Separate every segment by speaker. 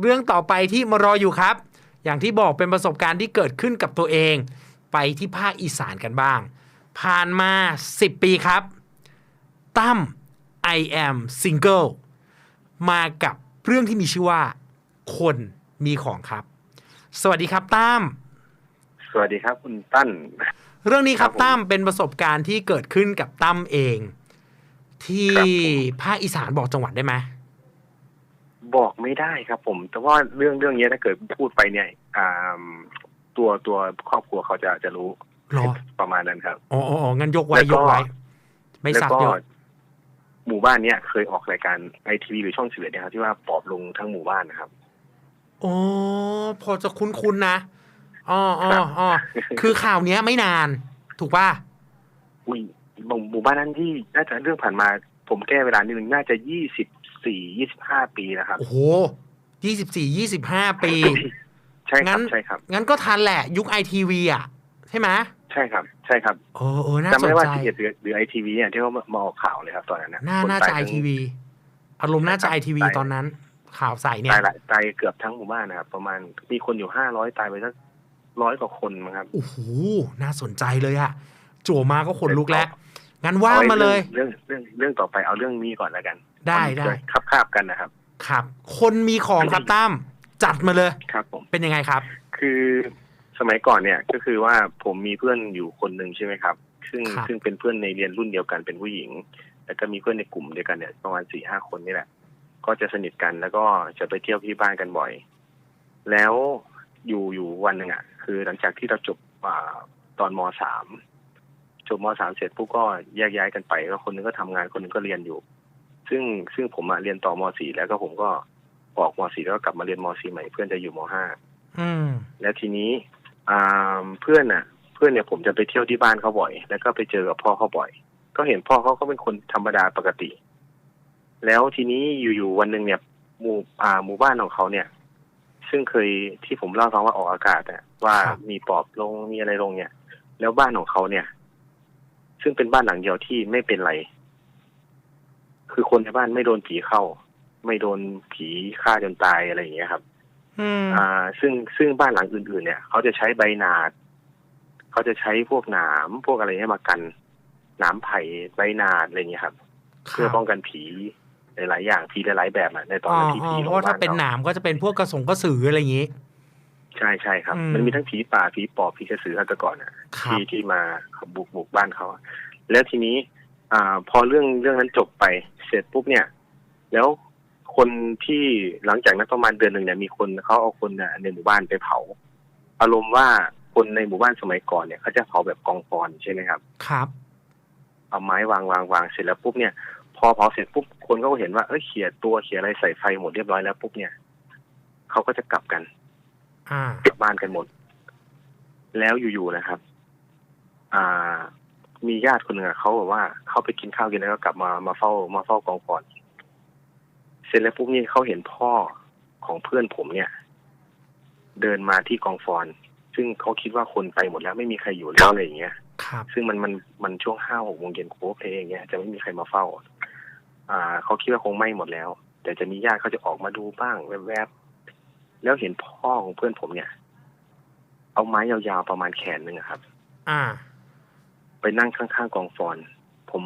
Speaker 1: เรื่องต่อไปที่มารออยู่ครับ อย่างที่บอกเป็นประสบการณ์ที่เกิดขึ้นกับตัวเอง ไปที่ภาคอีสานกันบ้าง ผ่านมา 10 ปีครับ ตั้ม I am single มากับเรื่องที่มีชื่อว่า คนมีของครับ สวัสดีครับตั้ม
Speaker 2: สวัสดีครับคุณตั้น
Speaker 1: เรื่องนี้ครับ
Speaker 2: ครับผม
Speaker 1: ตั้มเป็นประสบการณ์ที่เกิดขึ้นกับตั้มเอง ที่
Speaker 2: ครับผม
Speaker 1: ภาคอีสานบอกจังหวัดได้ไหม
Speaker 2: บอกไม่ได้ครับผม แต่ว่าเรื่องเรื่องนี้ถ้าเกิดพูดไปเนี่ยอ่าตัวตัวครอบครัวเขาจะจะรู้
Speaker 1: หรอ
Speaker 2: ประมาณนั้นครับ
Speaker 1: อ๋ออ๋ออ๋องั้นยกไว้
Speaker 2: แล้ว
Speaker 1: ย
Speaker 2: ก็
Speaker 1: กไว้ ไม่
Speaker 2: แล้ว
Speaker 1: ซัก
Speaker 2: ก็
Speaker 1: เยอะ
Speaker 2: หมู่บ้านเนี้ยเคยออกรายการไอทีวีหรือช่องสิบเอ็ดนะครับที่ว่าปอบลงทั้งหมู่บ้านนะครับ
Speaker 1: อ๋อพอจะคุ้นๆนะอ๋ออ๋อ
Speaker 2: ครับ
Speaker 1: อ๋อคือข่าวเนี้ยไม่นาน ถูกป่ะ
Speaker 2: อุ้ยหมู่บ้านนั้นที่น่าจะเรื่องผ่านมา ผมแก้เวลานิดนึงน่าจะยี่สิบ สี่ยี่สิบห้าปีนะครับ
Speaker 1: โอ้โหยี่สิบสี่ยี่สิบห้าปี
Speaker 2: ใช่ค
Speaker 1: งั้
Speaker 2: รับ
Speaker 1: น
Speaker 2: ใช่ครับ
Speaker 1: งั้นก็ทันแหละ ยุคไอทีวีอะ ใช่ไหม
Speaker 2: ใช่ครับ ใช่ครับ
Speaker 1: โอ้เออน่า
Speaker 2: จำ
Speaker 1: ส
Speaker 2: ไม่
Speaker 1: น
Speaker 2: ได้ว่า
Speaker 1: ใจ
Speaker 2: สิบเอ็ดหรือไอทีวีเนี่ยที่เขามามาออกข่าวเลยครับตอนนั้นนะ
Speaker 1: น่า
Speaker 2: คน
Speaker 1: น่า
Speaker 2: ต
Speaker 1: จะไอย
Speaker 2: ทั้ง
Speaker 1: ทีวีอารมณ์น่าจะไอทีวี
Speaker 2: ตาย
Speaker 1: ตอนนั้น ข่าวใส่เนี่ย
Speaker 2: ตายหลายตายเกือบทั้งหมู่บ้านนะครับ ประมาณมีคนอยู่ห้าร้อยตายไปสักร้อยกว่าคนมั้งครับ
Speaker 1: โอ้โหน่าสนใจเลยอะจั่วมาก็ขนลุกแล้วงั้นว่า
Speaker 2: อไมา
Speaker 1: เลย
Speaker 2: เรื่องเรื่องเรื่องต่อไปเอาเรื่องนี้ก่อนแล้วกัน
Speaker 1: ได้
Speaker 2: มัน
Speaker 1: ได้
Speaker 2: จะคับคาบๆกันนะครับ
Speaker 1: ครับ คนมีของครับตั้มจัดมาเลย
Speaker 2: ครับผม
Speaker 1: เป็นยังไงครับ
Speaker 2: คือสมัยก่อนเนี่ยก็คือว่าผมมีเพื่อนอยู่คนหนึ่งใช่ไหมครับ ซึ่ง
Speaker 1: ครับ
Speaker 2: ซึ่งเป็นเพื่อนในเรียนรุ่นเดียวกันเป็นผู้หญิง แล้วก็มีเพื่อนในกลุ่มเดียวกันเนี่ยประมาณสี่ห้าคนนี่แหละ ก็จะสนิทกันแล้วก็จะไปเที่ยวที่บ้านกันบ่อย แล้วอยู่อยู่วันหนึ่งอะ คือหลังจากที่เราจบอาตอนมสามจบมสามเสร็จปุ๊บก็แยกย้ายกันไปก็คนหนึงก็ทำงานคนหนึงก็เรียนอยู่ ซึ่งซึ่งผมอะเรียนต่อมสี่แล้วก็ผมก็ออกมสี่แล้วก็กลับมาเรียนมสี่ใหม่เพื่อนจะอยู่มห้า
Speaker 1: อืม
Speaker 2: แล้วทีนี้อ่าเพื่อนน่ะ เพื่อนเนี่ยผมจะไปเที่ยวที่บ้านเขาบ่อย แล้วก็ไปเจอกับพ่อเขาบ่อย ก็เห็นพ่อเขาก็เป็นคนธรรมดาปกติ แล้วทีนี้อยู่ๆวันหนึ่งเนี่ยหมู่อ่าหมู่บ้านของเขาเนี่ย ซึ่งเคยที่ผมเล่าให้ฟังว่าออกอากาศอะว่า
Speaker 1: ครับ
Speaker 2: มีปอบลงมีอะไรลงเนี่ย แล้วบ้านของเขาเนี่ย ซึ่งเป็นบ้านหลังเดียวที่ไม่เป็นไร คือคนในบ้านไม่โดนผีเข้า ไม่โดนผีฆ่าจนตายอะไรอย่างเงี้ยครับ
Speaker 1: อืม
Speaker 2: อ่า ซึ่งซึ่งบ้านหลังอื่นๆเนี่ยเขาจะใช้ใบหนาดเขาจะใช้พวกหนามพวกอะไรเนี่ยมากันหนามไผ่ใบหนาดอะไรอย่างเงี้ยครับ
Speaker 1: ค
Speaker 2: เพื่อ
Speaker 1: รับ
Speaker 2: ป้องกันผีหลายๆอย่างผีหลายๆแบบอะในตอน
Speaker 1: อ๋อ
Speaker 2: นั้นที่
Speaker 1: อ๋อ
Speaker 2: ผี
Speaker 1: เพ
Speaker 2: ล
Speaker 1: ราะ
Speaker 2: ง
Speaker 1: ว่าถ้า
Speaker 2: บ้าน
Speaker 1: เป็นห
Speaker 2: เรา
Speaker 1: นามก็จะเป็นพวกกระสงกระสืออะไรอย่างงี้
Speaker 2: ใช่ใช่ครับ
Speaker 1: อืม
Speaker 2: มันมีทั้งผีป่าผีปอบผีกระสือแต่ก่อนอะ
Speaker 1: ครับ
Speaker 2: ที่ที่มาบุกบุกบ้านเขาแล้วทีนี้ อ่า พอเรื่องเรื่องนั้นจบไปเสร็จปุ๊บเนี่ย แล้วคนที่หลังจากนั้นประมาณเดือนหนึ่งเนี่ยมีคนเขาเอาคนเนี่ยในหมู่บ้านไปเผา อารมณ์ว่าคนในหมู่บ้านสมัยก่อนเนี่ยเขาจะเผาแบบกองฟอนใช่ไหมครับ
Speaker 1: ครับ
Speaker 2: เอาไม้วางวางวางเสร็จแล้วปุ๊บเนี่ย พอเผาเสร็จปุ๊บคนก็เห็นว่าเอ้ยเขียตัวเขียอะไรใส่ไฟหมดเรียบร้อยแล้วปุ๊บเนี่ยเขาก็จะกลับกัน
Speaker 1: อ่า
Speaker 2: กลับบ้านกันหมด แล้วอยู่ๆนะครับ อ่า มีญาติคนหนึ่งอะเขาบอกว่าเขาไปกินข้าวกินแล้วก็กลับมามาเฝ้ามาเฝ้ากองฟอน เสร็จแล้วปุ๊บนี่เขาเห็นพ่อของเพื่อนผมเนี่ย เดินมาที่กองฟอน ซึ่งเขาคิดว่าคนไปหมดแล้วไม่มีใครอยู่แล้วอะไรอย่างเงี้ย
Speaker 1: ครับ
Speaker 2: ซึ่งมันมันมันช่วงห้าหกโมงเย็นโคเพลอย่างเงี้ยจะไม่มีใครมาเฝ้า อ่าเขาคิดว่าคงไหม้หมดแล้ว แต่จะมีญาติเขาจะออกมาดูบ้างแวบๆแล้วเห็นพ่อของเพื่อนผมเนี่ย เอาไม้ยาวๆประมาณแขนหนึ่งอะครับ
Speaker 1: อ่า
Speaker 2: ไปนั่งข้างๆกองฟอน ผม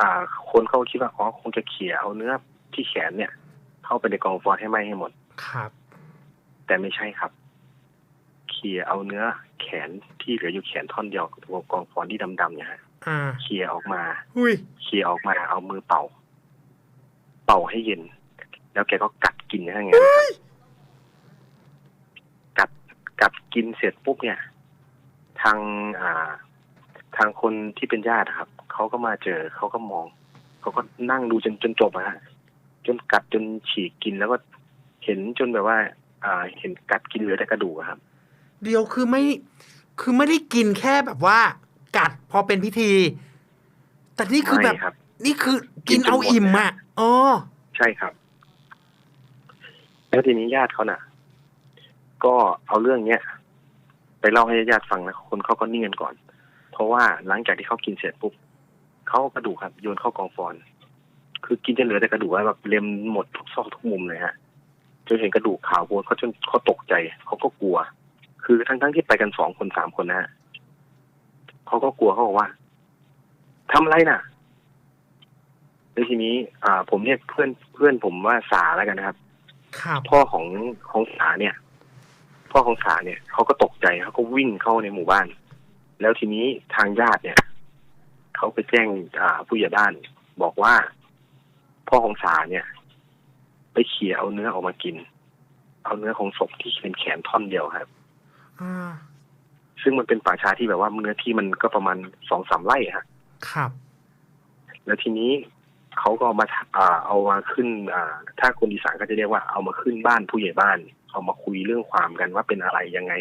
Speaker 2: อ่าคนเขาคิดว่าอ๋อคงจะเขี่ยเอาเนื้อที่แขนเนี่ย เข้าไปในกองฟอนให้ไหม้ให้หมด
Speaker 1: ครับ
Speaker 2: แต่ไม่ใช่ครับ เขี่ยเอาเนื้อแขนที่เหลืออยู่แขนท่อนเดียวกับกองฟอนที่ดำๆเนี่ยฮะ
Speaker 1: อ่า
Speaker 2: เขี่ยออกมา
Speaker 1: อุ้ย
Speaker 2: เขี่ยออกมาเอามือเป่า เป่าให้เย็น แล้วแกก็กัดกินอย่างเงี้ยกัดกัดกินเสร็จปุ๊บเนี่ย ทางอ่าทางคนที่เป็นญาติอะครับเขาก็มาเจอเขาก็มองเขาก็นั่งดูจนจนจบอะฮะจนกัดจนฉีกกินแล้วก็เห็นจนแบบว่า อ่า เห็นกัดกินเหลือแต่กระดูกอะครับ
Speaker 1: เดียวคือไม่คือไม่ได้กินแค่แบบว่า กัดพอเป็นพิธี แต่นี่คือแบบ
Speaker 2: ไม่ครับ
Speaker 1: นี่คือกิน
Speaker 2: กินจน
Speaker 1: เอา
Speaker 2: หมด
Speaker 1: อิ่มอะอ๋อ
Speaker 2: ใช่ครับ แล้วทีนี้ญาติเขาน่ะ ก็เอาเรื่องเนี้ย ไปเล่าให้ญาติฟังนะคนเขาก็นิ่งกันก่อน เพราะว่าหลังจากที่เขากินเสร็จปุ๊บเขาเอากระดูกครับโยนเข้ากองฟอน คือกินจนเหลือแต่กระดูกอะแบบเล็มหมดทุกซอกทุกมุมเลยฮะจนเห็นกระดูกขาวโพลนเขาจนเขาตกใจเขาก็กลัว คือทั้งทั้งๆที่ไปกันสองคนสามคนนะฮะเขาก็กลัวเขาบอกว่าทำอะไรน่ะแล้วทีนี้อ่า ผมเรียกเพื่อนเพื่อนผมว่าสาแล้วกันนะครับ
Speaker 1: ครับ
Speaker 2: พ่อของของสาเนี่ย พ่อของสาเนี่ยเขาก็ตกใจเขาก็วิ่งเข้าในหมู่บ้าน แล้วทีนี้ทางญาติเนี่ยเขาไปแจ้งอ่าผู้ใหญ่บ้าน บอกว่า พ่อของสาเนี่ย ไปเขี่ยเอาเนื้อออกมากิน เอาเนื้อของศพที่เป็นแขนท่อนเดียวครับ
Speaker 1: อ่า
Speaker 2: ซึ่งมันเป็นป่าช้าที่แบบว่าเนื้อที่มันก็ประมาณสองสามไร่ฮะ
Speaker 1: ครับ
Speaker 2: แล้วทีนี้เขาก็เอามาทำอ่าเอามาขึ้นอ่าถ้าคนอีสานก็จะเรียกว่าเอามาขึ้นบ้านผู้ใหญ่บ้าน เอามาคุยเรื่องความกันว่าเป็นอะไรยังไง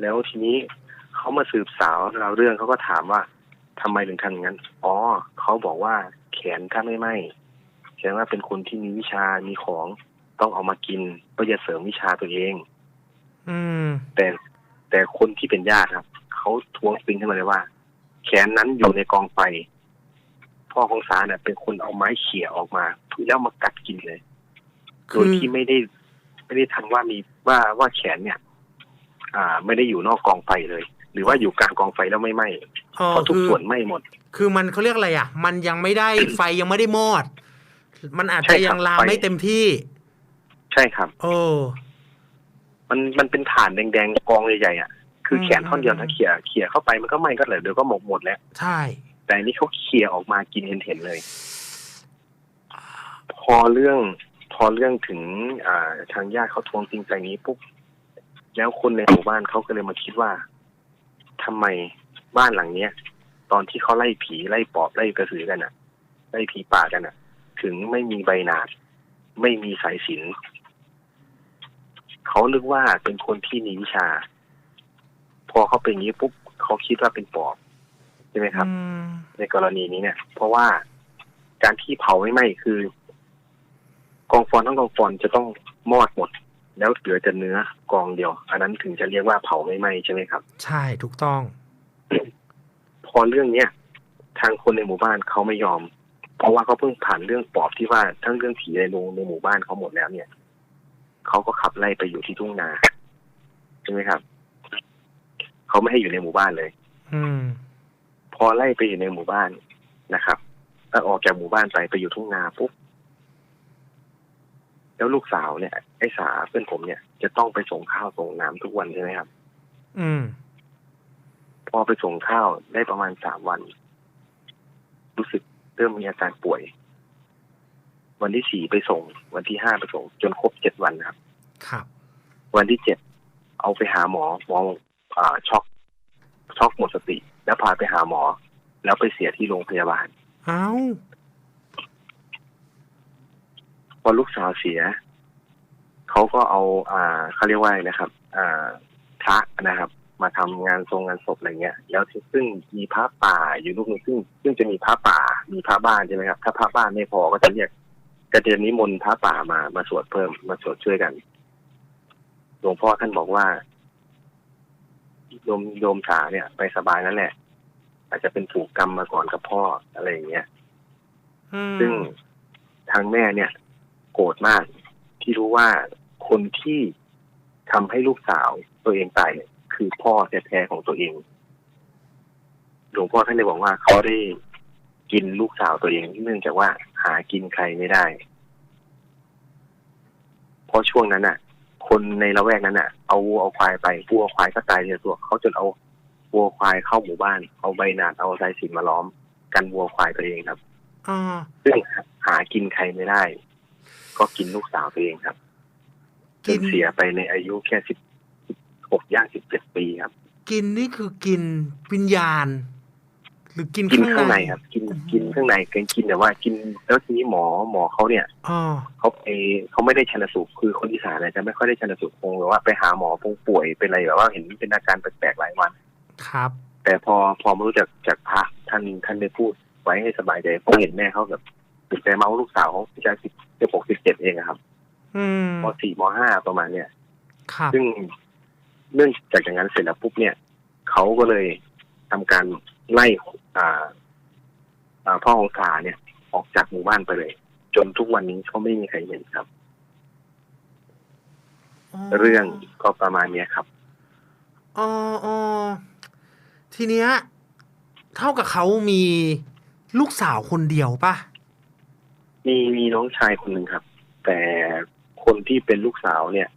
Speaker 2: แล้วทีนี้ เขามาสืบสาวเราวเรื่องเขาก็ถามว่าทำไมถึงทำอย่างนั้น อ๋อเขาบอกว่าแขนถ้าไม่ไหมแสดงว่าเป็นคนที่มีวิชามีของต้องเอามากินเพื่อจะเสริมวิชาตัวเอง
Speaker 1: อืม
Speaker 2: แต่แต่คนที่เป็นญาติครับเขาทวงติงขึ้นมาเลยว่า แขนนั้นอยู่ในกองไฟพ่อของสาเนี่ยเป็นคนเอาไม้เขี่ยออกมาแล้วมากัดกินเลย
Speaker 1: คื
Speaker 2: โด
Speaker 1: อ
Speaker 2: ยที่ไม่ได้ไม่ได้ทันว่ามีว่าว่าแขนเนี่ย อ่า ไม่ได้อยู่นอกกองไฟเลยห รือว่าอยู่กลางกองไฟแล้วไม่ไหม้
Speaker 1: อ๋อ
Speaker 2: เพราะทุก
Speaker 1: คือ
Speaker 2: ส่วนไหม้หมด
Speaker 1: คือมันเขาเรียกอะไรอะ มันยังไม่ได้ไฟยังไม่ได้มอด มันอาจ
Speaker 2: ใช่
Speaker 1: จะ
Speaker 2: ครับ
Speaker 1: ยังลาม
Speaker 2: ไฟ
Speaker 1: ไม่เต็มที่
Speaker 2: ใช่ครับ
Speaker 1: โอ้
Speaker 2: มันมันเป็นฐานแดงๆกองใหญ่ๆอะคือ
Speaker 1: ม
Speaker 2: แขนท่อนเดียวนะเขี่ยเขี่ยเข้าไปมันก็ไหม้ก็เลยเดี๋ยวก็หมกหมดแล้ว
Speaker 1: ใช่
Speaker 2: แต่อันนี้เขาเขี่ยออกมากินเห็นๆเลย พอเรื่องพอเรื่องถึง อ่าทางญาติเขาทวงจริงใจนี้ปุ๊บแล้วคนในหมู่บ้านเขาก็เลยมาคิดว่า ทำไมบ้านหลังเนี้ย ตอนที่เขาไล่ผีไล่ปอบไล่กระสือกันอะ ไล่ผีป่ากันอะ ถึงไม่มีใบหนาด ไม่มีสายสิญจนเขานึกว่าเป็นคนที่มีวิชา พอเขาเป็นอย่างนี้ปุ๊บเขาคิดว่าเป็นปอบใช่ไหมครับ
Speaker 1: อืม
Speaker 2: ในกรณีนี้เนี่ย เพราะว่าการที่เผาไม่ไหม้คือกองฟอนทั้งกองฟอนจะต้องมอดหมด แล้วเหลือแต่เนื้อกองเดียว อันนั้นถึงจะเรียกว่าเผาไม่ไหม้ใช่ไหมครับ
Speaker 1: ใช่ถูกต้อง
Speaker 2: พอเรื่องเนี้ยทางคนในหมู่บ้านเขาไม่ยอม เพราะว่าเขาเพิ่งผ่านเรื่องปอบที่ว่าทั้งเรื่องผีในโรงในหมู่บ้านเขาหมดแล้วเนี่ยเขาก็ขับไล่ไปอยู่ที่ทุ่งนาใช่ไหมครับเขาไม่ให้อยู่ในหมู่บ้านเลย
Speaker 1: อืม
Speaker 2: พอไล่ไปอยู่ในหมู่บ้านนะครับแล้วออกจากหมู่บ้านไปไปอยู่ทุ่งนาปุ๊บ แล้วลูกสาวเนี่ยไอ้สาเพื่อนผมเนี่ยจะต้องไปส่งข้าวส่งน้ำทุกวันใช่ไหมครับ
Speaker 1: อืม
Speaker 2: พอไปส่งข้าวได้ประมาณสามวัน รู้สึกเริ่มมีอาการป่วย วันที่สี่ไปส่ง วันที่ห้าไปส่ง จนครบเจ็ดวันครับ
Speaker 1: ครับ
Speaker 2: วันที่เจ็ดเอาไปหาหมอหมออ่าช็อกช็อกหมดสติ แล้วพาไปหาหมอ แล้วไปเสียที่โรงพยาบาล
Speaker 1: เอ้า
Speaker 2: พ อลูกสาวเสีย เขาก็เอา อ่าเขาเรียกว่าอะไรนะครับ อ่าพระนะครับ มาทำงานทรงงานศพอะไรเงี้ย แล้วที่ซึ่งมีพระป่าอยู่ลูกหนึงซึ่ง ซึ่งจะมีพระป่า มีพระบ้านใช่ไหมครับ ถ้าพระบ้านไม่พอก็จะเรียกก็จะนิมนต์พระป่ามามาสวดเพิ่มมาสวดช่วยกันหลวงพ่อท่านบอกว่าโยมโยมสาเนี่ย ไปสบายนั่นแหละ อาจจะเป็นผูกกรรมมาก่อนกับพ่ออะไรอย่างเงี้ย
Speaker 1: อืม
Speaker 2: ซึ่งทางแม่เนี่ย โกรธมาก ที่รู้ว่าคนที่ทำให้ลูกสาวตัวเองตายเนี่ยคือพ่อแท้ๆของตัวเองหลวงพ่อท่านเลยบอกว่าเขาได้กินลูกสาวตัวเองเนื่องจากว่าหากินใครไม่ได้ เพราะช่วงนั้นน่ะ คนในละแวกนั้นน่ะ เอาวัวเอาควายไปวัวควายก็ตายทีละตัวเขาจนเอาวัวควายเข้าหมู่บ้าน เอาใบหนาดเอาสายสิญจนมาล้อม กันวัวควายตัวเองครับ
Speaker 1: อ่า
Speaker 2: ซึ่งหากินใครไม่ได้ ก็กินลูกสาวตัวเองครับจ
Speaker 1: กิ
Speaker 2: น
Speaker 1: น
Speaker 2: เสียไปในอายุแค่สิบหกย่างสิบเจ็ดปีครับ
Speaker 1: กินนี่คือกินวิญญาณ หรือกิน
Speaker 2: กิน
Speaker 1: ข้าง
Speaker 2: ข้าง
Speaker 1: ใน
Speaker 2: ในครับ กินกินข้างในกินกินแต่ว่ากินแล้วทีนี้หมอหมอเขาเนี่ย
Speaker 1: อ๋อ
Speaker 2: เขาไปเขาไม่ได้ชันสูตรคือคนอีสานเนี่ยจะไม่ค่อยได้ชันสูตรคงแบบว่าไปหาหมอคงป่วยเป็นอะไรแบบว่าเห็นเป็นอาการแปลกๆหลายวัน
Speaker 1: ครับ
Speaker 2: แต่พอพอมารู้จักจากพระท่านท่านได้พูดไว้ให้สบายใจเพราะเห็นแม่เขาแบบ ติดใจเมาลูกสาวเขาจะสิบจะหกสิบเจ็ดเองอะครับ
Speaker 1: อืม
Speaker 2: มสี่มห้าประมาณเนี่ย
Speaker 1: ครับ
Speaker 2: ซึ่งเนื่องจากอย่างนั้นเสร็จแล้วปุ๊บเนี่ยเขาก็เลยทำการไล่อ่าอ่าพ่อของสาเนี่ย ออกจากหมู่บ้านไปเลย จนทุกวันนี้เขาไม่มีใครเห็นครับ เรื่องก็ประมาณเนี้ยครับ
Speaker 1: อ๋ออ๋อทีเนี้ย เท่ากับเขามีลูกสาวคนเดียวปะ
Speaker 2: มีมีน้องชายคนหนึ่งครับ แต่คนที่เป็นลูกสาวเนี่ย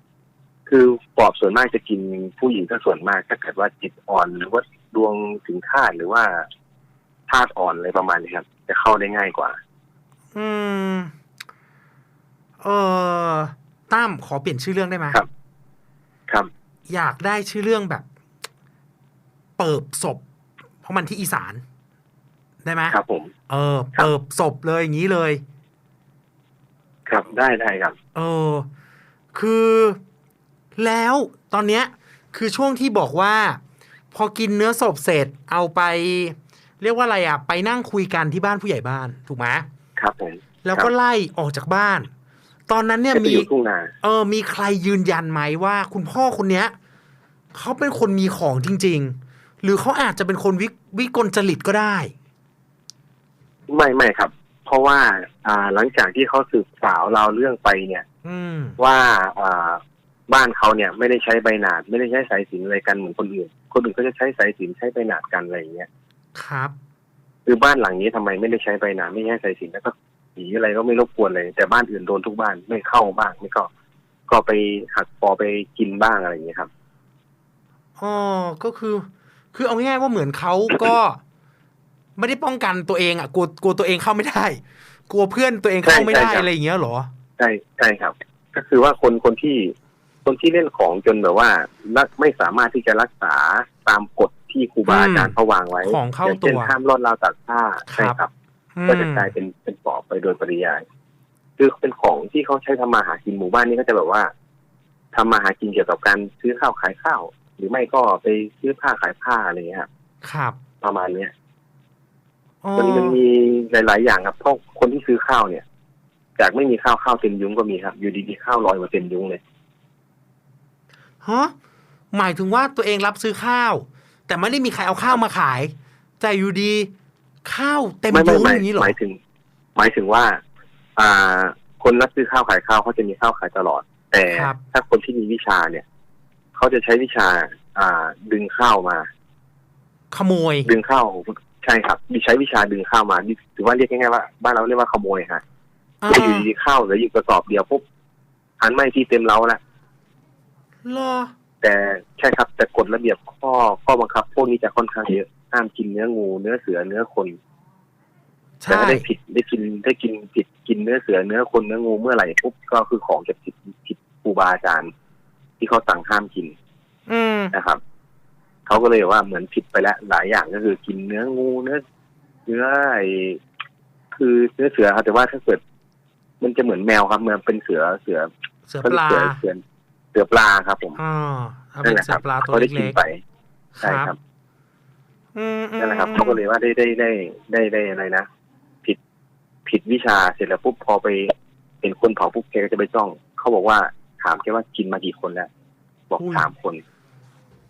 Speaker 2: คือปอบส่วนมากจะกินผู้หญิงก็ส่วนมากถ้าเกิดว่าจิตอ่อนหรือว่าดวงถึงคาดหรือว่าธาตุอ่อนอะไรประมาณนี้ครับ จะเข้าได้ง่ายกว่า
Speaker 1: อืม เออตั้มขอเปลี่ยนชื่อเรื่องได้ไหม
Speaker 2: ครับ ครับ
Speaker 1: อยากได้ชื่อเรื่องแบบ เปิบศพ เพราะมันที่อีสานได้ไหม
Speaker 2: ครับ ผม
Speaker 1: เออ
Speaker 2: ครับ
Speaker 1: เปิบศพเลยอย่างนี้เลย
Speaker 2: ครับได้ได้ครับ
Speaker 1: เออคือแล้วตอนเนี้ยคือช่วงที่บอกว่า พอกินเนื้อศพเสร็จเอาไป เรียกว่าอะไรอะ ไปนั่งคุยกันที่บ้านผู้ใหญ่บ้านถูกไหม
Speaker 2: ครับผม
Speaker 1: แล้วก็ไล่ออกจากบ้าน ตอนนั้นเนี่ย
Speaker 2: จะไป
Speaker 1: มี
Speaker 2: อยู่ทุ่งนา
Speaker 1: เออ มีใครยืนยันไหมว่า คุณพ่อคนเนี้ยเขาเป็นคนมีของจริง ๆ หรือเขาอาจจะเป็นคนวิวิกลจริตก็ได้
Speaker 2: ไม่ไม่ครับ เพราะว่าอ่าหลังจากที่เขาสืบสาวเราวเรื่องไปเนี่ย
Speaker 1: อืม
Speaker 2: ว่าอ่าบ้านเขาเนี่ยไม่ได้ใช้ใบหนาด ไม่ได้ใช้สายสิญจนอะไรกันเหมือนคนอื่น คนอื่นก็จะใช้สายสิญจนใช้ใบหนาดกันอะไรอย่างเงี้ย
Speaker 1: ครับ
Speaker 2: คือบ้านหลังนี้ทำไมไม่ได้ใช้ใบหนาดไม่ใช้สายสิญจนแล้วก็สีอะไรก็ไม่รบกวนเลย แต่บ้านอื่นโดนทุกบ้านไม่เข้าบ้างไม่ก็ ก็ไปหักปอไปกินบ้างอะไรอย่างเงี้ยครับ
Speaker 1: อ๋อก็คือ คือเอาง่ายๆว่าเหมือนเขาก็ ไม่ได้ป้องกันตัวเองอะกลัวกลัวตัวเองเข้าไม่ได้ กลัวเพื่อนตัวเองเข้าไม่ได้
Speaker 2: ใช่ใช่ครับ
Speaker 1: อะไรอย่างเงี้ยเหรอ
Speaker 2: ใช่ใช่ครับ ก็คือว่าคนคนที่คนที่เล่นของจนแบบว่ารักไม่สามารถที่จะรักษาตามกฎที่ครูบาอาจารย์เขาวางไว้
Speaker 1: ของเข้า
Speaker 2: ย่งช่น
Speaker 1: ตัว
Speaker 2: ห้ามลอดราวตักผ้า
Speaker 1: ครับ
Speaker 2: ใช่ครับ
Speaker 1: อื
Speaker 2: ก็จะ
Speaker 1: ม
Speaker 2: กลายเป็นเป็นปอบไปโดยปริยาย คือเป็นของที่เขาใช้ทำมาหากินหมู่บ้านนี้ก็จะแบบว่าทำมาหากินเกี่ยวกับการซื้อข้าวขายข้าว หรือไม่ก็ไปซื้อผ้าขายผ้าอะไรเงี้ยครับ
Speaker 1: ครับ
Speaker 2: ประมาณเนี้ย
Speaker 1: อ๋อ
Speaker 2: มันมันมีหลาย ๆ อย่างครับเพราะคนที่ซื้อข้าวเนี่ย จากไม่มีข้าวข้าวเต็มยุ้งก็มีครับ อยู่ดีๆข้าวลอยมาเต็มยุ้งเลย
Speaker 1: ฮะหมายถึงว่าตัวเองรับซื้อข้าว แต่ไม่ได้มีใครเอาข้าวมาขาย แต่อยู่ดีข้าวเต็ม
Speaker 2: ไม่ไม่
Speaker 1: ยุ้ง
Speaker 2: ไม่
Speaker 1: อย่างนี้เหรอ
Speaker 2: หมายถึง หมายถึงว่า อ่า คนรับซื้อข้าวขายข้าวเขาจะมีข้าวขายตลอด แต่
Speaker 1: ครับ
Speaker 2: ถ้าคนที่มีวิชาเนี่ยเขาจะใช้วิชา อ่า ดึงข้าวมา
Speaker 1: ขโมย
Speaker 2: ดึงข้าว ใช่ครับมีใช้วิชาดึงข้าวมานี่ถือว่าเรียกง่ายๆว่าบ้านเราเรียกว่าขโมยฮะ
Speaker 1: อ่า
Speaker 2: คืออยู่ดีๆข้าวเหลืออยู่กระสอบเดียวปุ๊บหันไม่ที่เต็มเล้าละ
Speaker 1: เหรอ
Speaker 2: แต่ใช่ครับ แต่กฎระเบียบข้อข้อบังคับ พวกนี้จะค่อนข้างเยอะห้ามกินเนื้องูเนื้อเสือเนื้อคนแต่
Speaker 1: ใช่
Speaker 2: ถ้าได้ผิดได้กินได้กินผิดกินเนื้อเสือเนื้อคนเนื้องูเมื่อไหร่ปุ๊บก็คือของจะผิดผิดครูบาอาจารย์ที่เขาสั่งห้ามกิน
Speaker 1: อืม
Speaker 2: นะครับ เขาก็เลยว่าเหมือนผิดไปแล้วหลายอย่างก็คือกินเนื้องูเนื้อเนื้อไอ้คือเนื้อเสือครับแต่ว่าถ้าเกิด มันจะเหมือนแมวครับเหมือนเป็นเสือเสือ
Speaker 1: เสือ
Speaker 2: เขา
Speaker 1: ป
Speaker 2: เรียก
Speaker 1: ลา
Speaker 2: เสือเสือเสือปลาครับ ผม
Speaker 1: อ่าเอา
Speaker 2: นั่
Speaker 1: เป็นน
Speaker 2: แหละ
Speaker 1: เสื
Speaker 2: ค
Speaker 1: อ
Speaker 2: รับ
Speaker 1: ปลาตัว
Speaker 2: เขาได้กิน
Speaker 1: เล็ก
Speaker 2: ไป
Speaker 1: ๆ
Speaker 2: ใช่ครับ
Speaker 1: อืมอืม
Speaker 2: นั่นแหละครับเขาก็เลยว่าได้ได้ได้ได้ได้อะไรนะผิดผิดวิชาเสร็จแล้วปุ๊บพอไปเห็นคนเผาปุ๊บแกก็จะไปจ้อง เขาบอกว่าถามแกว่ากินมากี่คนแล้ว บอกสามคน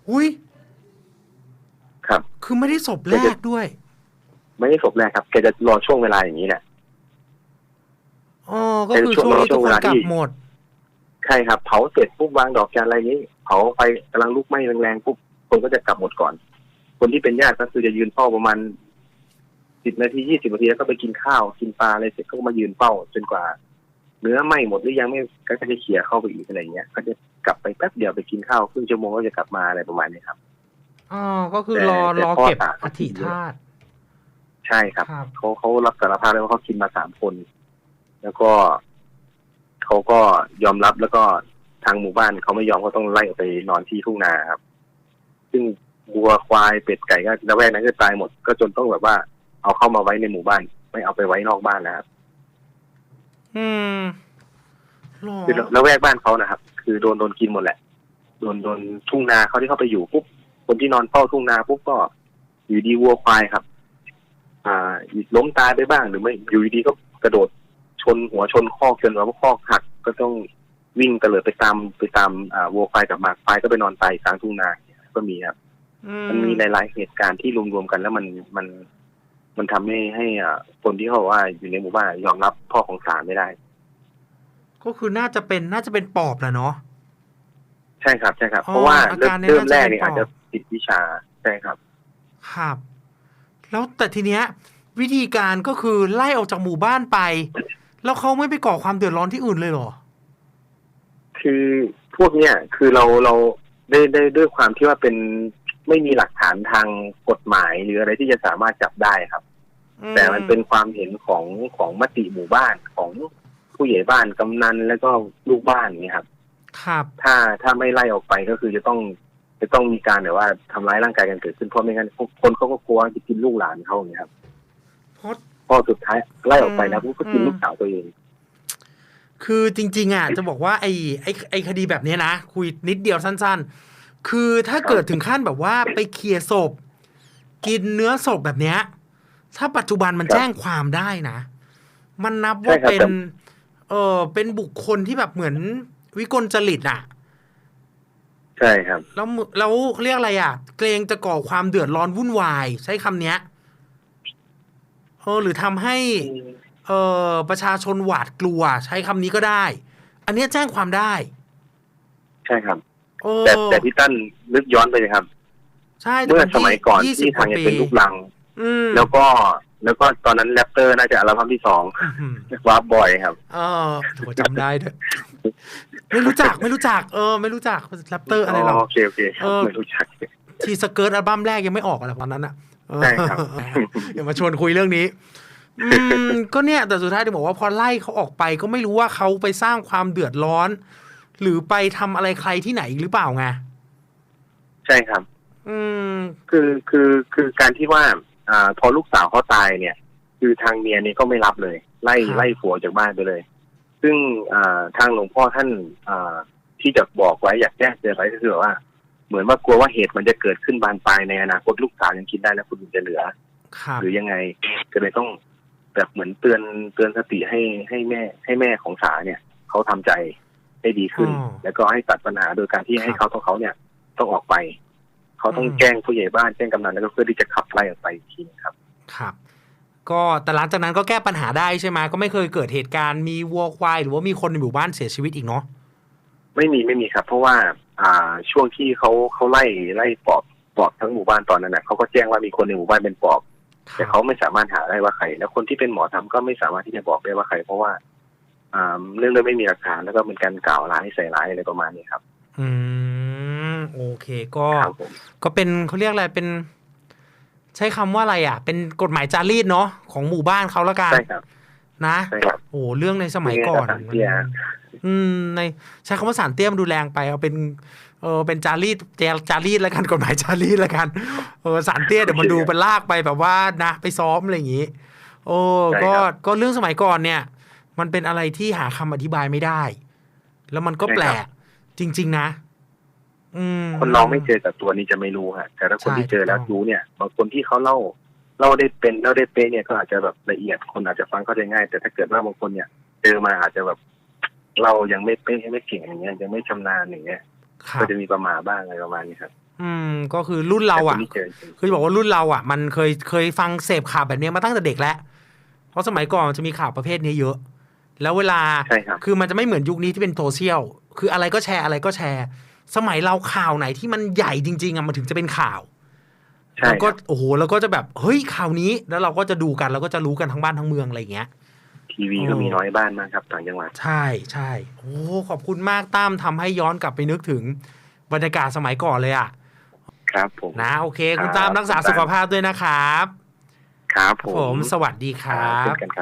Speaker 1: อุ้ย
Speaker 2: ครับ
Speaker 1: คือไม่ได้ศพแรกด้วย
Speaker 2: ไม่ได้ศพแรกครับแกจะรอช่วงเวลาอย่างนี้แหละ
Speaker 1: อ๋อก็คือช่วงที่ทุกคนกลับหมด
Speaker 2: ใช่ครับ เผาเสร็จปุ๊บวางดอกจานอะไรนี้ เผาไฟกำลังลุกไหม้แรงๆปุ๊บคนก็จะกลับหมดก่อน คนที่เป็นญาติก็คือจะยืนเฝ้าประมาณสิบนาทียี่สิบนาทีแล้วก็ไปกินข้าวกินปลาอะไรเสร็จก็มายืนเฝ้าจนกว่า เนื้อไหม้หมดหรือยังไม่ก็จะเขี่ยเข้าไปอีกอะไรเงี้ยก็จะกลับไปแป๊บเดียวไปกินข้าวครึ่งชั่วโมงก็จะกลับมาอะไรประมาณนี้ครับ
Speaker 1: อ๋อก็คือ
Speaker 2: แต่
Speaker 1: รอ
Speaker 2: แต่
Speaker 1: รอ
Speaker 2: พ่อ
Speaker 1: เก็บ
Speaker 2: ตา
Speaker 1: อธิธาตุ
Speaker 2: ใช่ครับ
Speaker 1: ครับ
Speaker 2: เขาเขารับสารภาพเลยว่าเขากินมาสามคน แล้วก็เขาก็ยอมรับแล้วก็ทางหมู่บ้านเขาไม่ยอมก็ต้องไล่ออกไปนอนที่ทุ่งนาครับ ซึ่งวัวควายเป็ดไก่ก็ระแวกนั้นก็ตายหมด ก็จนต้องแบบว่า เอาเข้ามาไว้ในหมู่บ้าน ไม่เอาไปไว้นอกบ้านนะครับ
Speaker 1: อืมหรอ
Speaker 2: คือระแวกบ้านเขานะครับ คือโดนโดนกินหมดแหละ โดนโดนทุ่งนาเขาที่เข้าไปอยู่ปุ๊บ คนที่นอนเฝ้าทุ่งนาปุ๊บก็อยู่ดีวัวควายครับ อ่าล้มตายไปบ้างหรือไม่อยู่ดีก็กระโดดชนหัวชนคอกจนว่าคอกหักก็ต้องวิ่งเตลิดไปตามไปตามอ่าวัวควายกับหมาควายก็ไปนอนตายกลางทุ่งนาก็มีครับ
Speaker 1: อื
Speaker 2: มันมีหลาย ๆ เหตุการณ์ที่รวมๆกันแล้วมันมันมันทำให้ให้อ่าคนที่เขาบอกว่าอยู่ในหมู่บ้านยอมรับพ่อของสารไม่ได้
Speaker 1: ก็คือน่าจะเป็นน่าจะเป็นปอบแหละเนาะ
Speaker 2: ใช่ครับใช่ครับ
Speaker 1: อ๋อ
Speaker 2: เพราะว่า
Speaker 1: อา
Speaker 2: เริ่
Speaker 1: การ
Speaker 2: ม
Speaker 1: เนี่ย
Speaker 2: เริ่มแรก
Speaker 1: น่าจะเป็น
Speaker 2: เนี่ยอาจจะ
Speaker 1: ปอบ
Speaker 2: ติดวิชาใช่ครับ
Speaker 1: ครับ แล้วแต่ทีเนี้ย วิธีการก็คือไล่ออกจากหมู่บ้านไป แล้วเขาไม่ไปก่อความเดือดร้อนที่อื่นเลยเหรอ
Speaker 2: คือพวกเนี้ยคือเราเราได้ได้ด้วยความที่ว่าเป็นไม่มีหลักฐานทางกฎหมายหรืออะไรที่จะสามารถจับได้ครับ แต่มันเป็นความเห็นของของมติหมู่บ้านของผู้ใหญ่บ้านกำนันแล้วก็ลูกบ้านเนี่ยครับ
Speaker 1: ครับ
Speaker 2: ถ้าถ้าไม่ไล่ออกไปก็คือจะต้อง จะต้องมีการแบบว่าทำร้ายร่างกายกันเกิดขึ้นเพราะไม่งั้นคนเขาก็กลัวจะกินลูกหลานเขาอย่างเงี้ยครับ
Speaker 1: เพราะ
Speaker 2: พอสุดท้ายไล่ออกไปแล้วพวกก็กิน
Speaker 1: อืม
Speaker 2: ลูกสาวตัวเอง
Speaker 1: คือจริง ๆอะจะบอกว่าไอ้ไอ้ไอ้คดีแบบเนี้ยนะคุยนิดเดียวสั้น ๆ คือถ้าเกิดถึงขั้นแบบว่าไปเคลียร์ศพ กินเนื้อศพแบบเนี้ย ถ้าปัจจุบันมัน
Speaker 2: ครับ
Speaker 1: แจ้งความได้นะ มันนับว่า
Speaker 2: ใช่ครับ
Speaker 1: เป็น
Speaker 2: แต่
Speaker 1: เออเป็นบุคคลที่แบบเหมือนวิกลจริตอะ
Speaker 2: ใช่ครับ
Speaker 1: แล้วมึแล้วเรียกอะไรอะ เกรงจะก่อความเดือดร้อนวุ่นวาย ใช้คำเนี้ยเออหรือทำให้ เออประชาชนหวาดกลัว ใช้คำนี้ก็ได้ อันเนี้ยแจ้งความได้
Speaker 2: ใช่ครับ
Speaker 1: โอ้
Speaker 2: แต่แต่พี่ตั้นนึกย้อนไปเลยครับ
Speaker 1: ใช่แต่
Speaker 2: เมื่อ
Speaker 1: ป็
Speaker 2: สมัยก่อน
Speaker 1: ยี่สิ
Speaker 2: ที่
Speaker 1: บ
Speaker 2: ทาง
Speaker 1: ก
Speaker 2: ยั
Speaker 1: ว่างปี
Speaker 2: เป็นลูกลัง
Speaker 1: อืม
Speaker 2: แล้วก็แล้วก็ตอนนั้นแรปเตอร์น่าจะอัลบั้มที่สอง
Speaker 1: อื้อหือ
Speaker 2: วาร์ปบอยครับ
Speaker 1: เออถือว่าจำได้ด้วย ไม่รู้จักไม่รู้จักเออ ไม่รู้จักแรปเตอร์อะไรหรอก
Speaker 2: โอเคโอเคครับ
Speaker 1: เออ
Speaker 2: ไม่รู้จัก
Speaker 1: ทีสเกิร์ตอัลบั้มแรกยังไม่ออกอะไรตอนนั้นอะเออ
Speaker 2: ใช่ครับ
Speaker 1: อย่ามาชวนคุยเรื่องนี้อืมก็เนี่ยแต่สุดท้ายที่บอกว่าพอไล่เขาออกไปก็ไม่รู้ว่าเขาไปสร้างความเดือดร้อน หรือไปทำอะไรใครที่ไหนอีกหรือเปล่าไง
Speaker 2: ใช่ครับ
Speaker 1: อืม
Speaker 2: คือคือคือการที่ว่า อ่า พอลูกสาวเขาตายเนี่ย คือทางเมียนี่ก็ไม่รับเลย ไล่
Speaker 1: ครับ
Speaker 2: ไล่ผัวจากบ้านไปเลย ซึ่งอ่าทางหลวงพ่อท่านอ่าที่จะบอกไว้อยากแจ้งเตือนไว้ก็คือว่า เหมือนว่ากลัวว่าเหตุมันจะเกิดขึ้นบานปลายในอนาคตลูกสาวยังคิดได้แล้วคุณจะเหลือ
Speaker 1: ครับ
Speaker 2: หรือยังไงก็เลยต้องแบบเหมือนเตือนเตือนสติให้ให้แม่ ให้แม่ของสาเนี่ยเขาทำใจให้ดีขึ้น
Speaker 1: อ๋อ
Speaker 2: แล้วก็ให้ตัดปัญหาโดยการที่
Speaker 1: ครับ
Speaker 2: ให้เขาต้องเขาเนี่ยต้องออกไป เขาต้อง
Speaker 1: อืม
Speaker 2: แจ้งผู้ใหญ่บ้านแจ้งกำนันแล้วก็เพื่อที่จะขับไล่ออกไปอีกทีครับ
Speaker 1: ครับ ก็แต่หลังจากนั้นก็แก้ปัญหาได้ใช่ไหมก็ไม่เคยเกิดเหตุการณ์มีวัวควายหรือว่ามีคนในหมู่บ้านเสียชีวิตอีกเนาะ
Speaker 2: ไม่มีไม่มีครับ เพราะว่า อ่าช่วงที่เขาเขาไล่ไล่ปอบปอบทั้งหมู่บ้านตอนนั้นนะเขาก็แจ้งว่ามีคนในหมู่บ้านเป็นปอบ แต่เขาไม่สามารถหาได้ว่าใคร แล้วคนที่เป็นหมอทำก็ไม่สามารถที่จะบอกได้ว่าใคร เพราะว่าอ่าเรื่องเรื่องไม่มีหลักฐานแล้วก็เป็นการกล่าวร้ายใส่ร้ายอะไรประมาณนี้ครับ
Speaker 1: อืมโอเคก็
Speaker 2: ครับผม
Speaker 1: ก็เป็นเขาเรียกอะไรเป็น ใช้คำว่าอะไรอะ เป็นกฎหมายจารีตเนาะของหมู่บ้านเขาละกัน
Speaker 2: ใช่ครับ
Speaker 1: นะ
Speaker 2: ใช่ครับ
Speaker 1: โอ้เรื่องในสมัยก่อน
Speaker 2: เป็นไงครับสารเตี้ย
Speaker 1: อืมในใช้คำว่าสารเตี้ยมนดูแรงไป เอาเป็นเออเป็นจารีตจาจารีตแล้วกันกฎหมายจารีตแล้วกันเออสารเตี้ยเดี๋ยวมันดูเป็นลากไปแบบว่านะไปซ้อมอะไรอย่างงี้ โอ้
Speaker 2: ใช่
Speaker 1: ก็
Speaker 2: ครับ
Speaker 1: ก็เรื่องสมัยก่อนเนี่ย มันเป็นอะไรที่หาคำอธิบายไม่ได้ แล้วมันก็
Speaker 2: ใช่ครับ
Speaker 1: แปลกจริง ๆ นะอืม
Speaker 2: คนเราไม่เจอกับตัวนี้จะไม่รู้ฮะแต่ถ้าคน
Speaker 1: ใช่
Speaker 2: ที่เจอแล้ว
Speaker 1: ถูกต้อง
Speaker 2: รู้เนี่ยบางคนที่เขาเล่าเล่าได้เป็นเล่าได้เป๊ะเนี่ยก็อาจจะแบบละเอียดคนอาจจะฟังเข้าใจง่าย แต่ถ้าเกิดว่าบางคนเนี่ยเจอมาอาจจะแบบ เรายังไม่เป๊ะไม่เก่งอย่างเงี้ยยังไม่ชำนาญอย่างเงี้ย
Speaker 1: ครั
Speaker 2: ก็
Speaker 1: บ
Speaker 2: จะมีประมาทบ้างอะไรประมาณนี้ครับ
Speaker 1: อืมก็คือรุ่นเรา
Speaker 2: แต่คน
Speaker 1: อะ
Speaker 2: ที่เจอจริง
Speaker 1: คือจะบอกว่ารุ่นเราอะ มันเคยเคยฟังเสพข่าวแบบนี้มาตั้งแต่เด็กแล้ว เพราะสมัยก่อนมันจะมีข่าวประเภทนี้เยอะ แล้วเวลา
Speaker 2: ใช่ครับ
Speaker 1: คือมันจะไม่เหมือนยุคนี้ที่เป็นโซเชียลคืออะไรก็แชร์อะไรก็แชร์ สมัยเราข่าวไหนที่มันใหญ่จริง ๆอะมันถึงจะเป็นข่าว
Speaker 2: ใช่
Speaker 1: แล้ว
Speaker 2: ค
Speaker 1: ก็
Speaker 2: รับ
Speaker 1: โอ้โหแล้วก็จะแบบเฮ้ยข่าวนี้แล้วเราก็จะดูกันแล้วก็จะรู้กันทั้งบ้านทั้งเมืองอะไรอย่างเงี้ย
Speaker 2: ทีวีก็มีน้อยบ้านมากครับต่างจังหวัด
Speaker 1: ใช่ใช่โอ้ขอบคุณมากตั้มทำให้ย้อนกลับไปนึกถึงบรรยากาศสมัยก่อนเลยอะ
Speaker 2: ครับผม
Speaker 1: นะโอเค คุณ
Speaker 2: ครับ
Speaker 1: ตั้มรักษาสุขภาพด้วยนะครับ
Speaker 2: ครับผ
Speaker 1: ผมมสวัสดีครั
Speaker 2: เช่
Speaker 1: บ
Speaker 2: นกันครับ